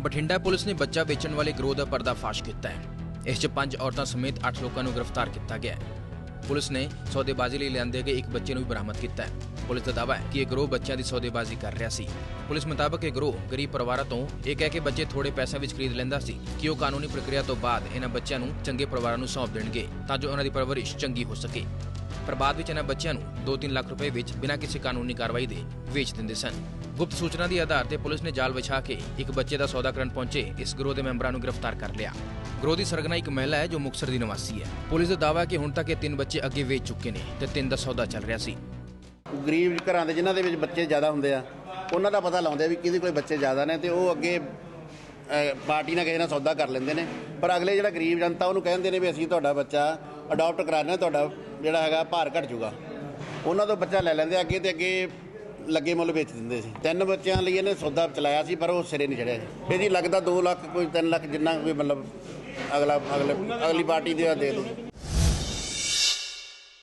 Bathinda police ਨੇ ਬੱਚਾ ਵੇਚਣ ਵਾਲੇ ਗਰੋਹ ਦਾ ਪਰਦਾਫਾਸ਼ ਕੀਤਾ ਹੈ। ਇਸ 'ਚ ਪੰਜ ਔਰਤਾਂ ਸਮੇਤ 8 ਲੋਕਾਂ ਨੂੰ ਗ੍ਰਿਫਤਾਰ ਕੀਤਾ ਗਿਆ ਹੈ। ਪੁਲਿਸ ਨੇ ਸੌਦੇਬਾਜ਼ੀ ਲਈ ਲਿਆਂਦੇ ਗਏ ਇੱਕ ਬੱਚੇ ਨੂੰ ਵੀ ਬਰਾਮਦ ਕੀਤਾ ਹੈ। ਪੁਲਿਸ ਦਾ ਦਾਅਵਾ ਹੈ ਕਿ ਇਹ ਗਰੋਹ ਬੱਚਿਆਂ ਦੀ ਸੌਦੇਬਾਜ਼ੀ ਕਰ ਰਿਹਾ ਸੀ। ਪੁਲਿਸ ਮੁਤਾਬਕ ਇਹ ਗਰੋਹ ਗਰੀਬ ਪਰਿਵਾਰਾਂ ਤੋਂ ਇਹ ਕਹਿ ਕੇ ਬੱਚੇ ਥੋੜੇ ਪੈਸਿਆਂ ਵਿੱਚ ਖਰੀਦ ਲੈਂਦਾ ਸੀ ਕਿ ਉਹ ਕਾਨੂੰਨੀ ਪ੍ਰਕਿਰਿਆ ਤੋਂ ਬਾਅਦ ਇਹਨਾਂ ਬੱਚਿਆਂ ਨੂੰ ਚੰਗੇ ਪਰਿਵਾਰਾਂ ਨੂੰ ਸੌਂਪ ਦੇਣਗੇ ਤਾਂ ਜੋ ਉਹਨਾਂ ਦੀ ਪਰਵਰਿਸ਼ ਚੰਗੀ ਹੋ ਸਕੇ। ਪਰ ਬਾਅਦ ਵਿੱਚ ਇਹਨਾਂ ਬੱਚਿਆਂ ਨੂੰ 2-3 ਲੱਖ ਰੁਪਏ ਵਿੱਚ ਬਿਨਾਂ ਕਿਸੇ ਕਾਨੂੰਨੀ ਕਾਰਵਾਈ ਦੇ ਵੇਚ ਦਿੰਦੇ ਸਨ। ਗੁਪਤ ਸੂਚਨਾ ਦੇ ਆਧਾਰ ਤੇ ਪੁਲਿਸ ਨੇ ਜਾਲ ਵਿਛਾ ਕੇ ਇੱਕ ਬੱਚੇ ਦਾ ਸੌਦਾ ਕਰਨ ਪਹੁੰਚੇ, ਇਸ ਗਰੋਹ ਦੇ ਮੈਂਬਰਾਂ ਨੂੰ ਗ੍ਰਿਫਤਾਰ ਕਰ ਲਿਆ। ਗਰੋਹ ਦੀ ਸਰਗਨਾ ਇੱਕ ਮਹਿਲਾ ਹੈ ਜੋ ਮੁਕਤਸਰ ਦੀ ਨਿਵਾਸੀ ਹੈ। ਪੁਲਿਸ ਦਾ ਦਾਅਵਾ ਹੈ ਕਿ ਹੁਣ ਤੱਕ ਇਹ ਤਿੰਨ ਬੱਚੇ ਅੱਗੇ ਵੇਚ ਚੁੱਕੇ ਨੇ ਤੇ ਤਿੰਨ ਦਾ ਸੌਦਾ ਚੱਲ ਰਿਹਾ ਸੀ। ਗਰੀਬ ਘਰਾਂ ਦੇ ਜਿਨ੍ਹਾਂ ਦੇ ਵਿੱਚ ਬੱਚੇ ਜ਼ਿਆਦਾ ਹੁੰਦੇ ਆ, ਉਹਨਾਂ ਦਾ ਪਤਾ ਲਾਉਂਦੇ ਆ ਵੀ ਕਿਹਦੇ ਕੋਲ ਬੱਚੇ ਜ਼ਿਆਦਾ ਨੇ ਤੇ ਉਹ ਅੱਗੇ ਪਾਰਟੀ ਨਾਲ ਕਿਸੇ ਨਾਲ ਸੌਦਾ ਕਰ ਲੈਂਦੇ ਨੇ। ਪਰ ਅਗਲੇ ਜਿਹੜਾ ਗਰੀਬ ਜਨਤਾ, ਉਹਨੂੰ ਕਹਿੰਦੇ ਨੇ ਵੀ ਅਸੀਂ ਤੁਹਾਡਾ ਬੱਚਾ ਅਡਾਪਟ ਕਰਾਣਾ ਤੁਹਾਡਾ ਜਿਹੜਾ ਹੈਗਾ ਭਾਰ ਘਟ ਜਾਊਗਾ। ਉਹਨਾਂ ਤੋਂ ਬੱਚਾ ਲੈ ਲੈਂਦੇ ਅੱਗੇ ਤੇ ਅੱਗੇ ਲੱਗੇ ਮੁੱਲ ਵੇਚ ਦਿੰਦੇ ਸੀ। ਤਿੰਨ ਬੱਚਿਆਂ ਲਈ ਇਹਨੇ ਸੌਦਾ ਚਲਾਇਆ ਸੀ, ਪਰ ਉਹ ਸਿਰੇ ਨਹੀਂ ਚੜਿਆ ਇਹ ਜੀ ਲੱਗਦਾ 2 ਲੱਖ ਕੋਈ 3 ਲੱਖ ਜਿੰਨਾ ਕੋਈ ਮਤਲਬ ਅਗਲਾ ਅਗਲੇ ਅਗਲੀ ਪਾਰਟੀ ਦੇ ਦੇ ਦੋ।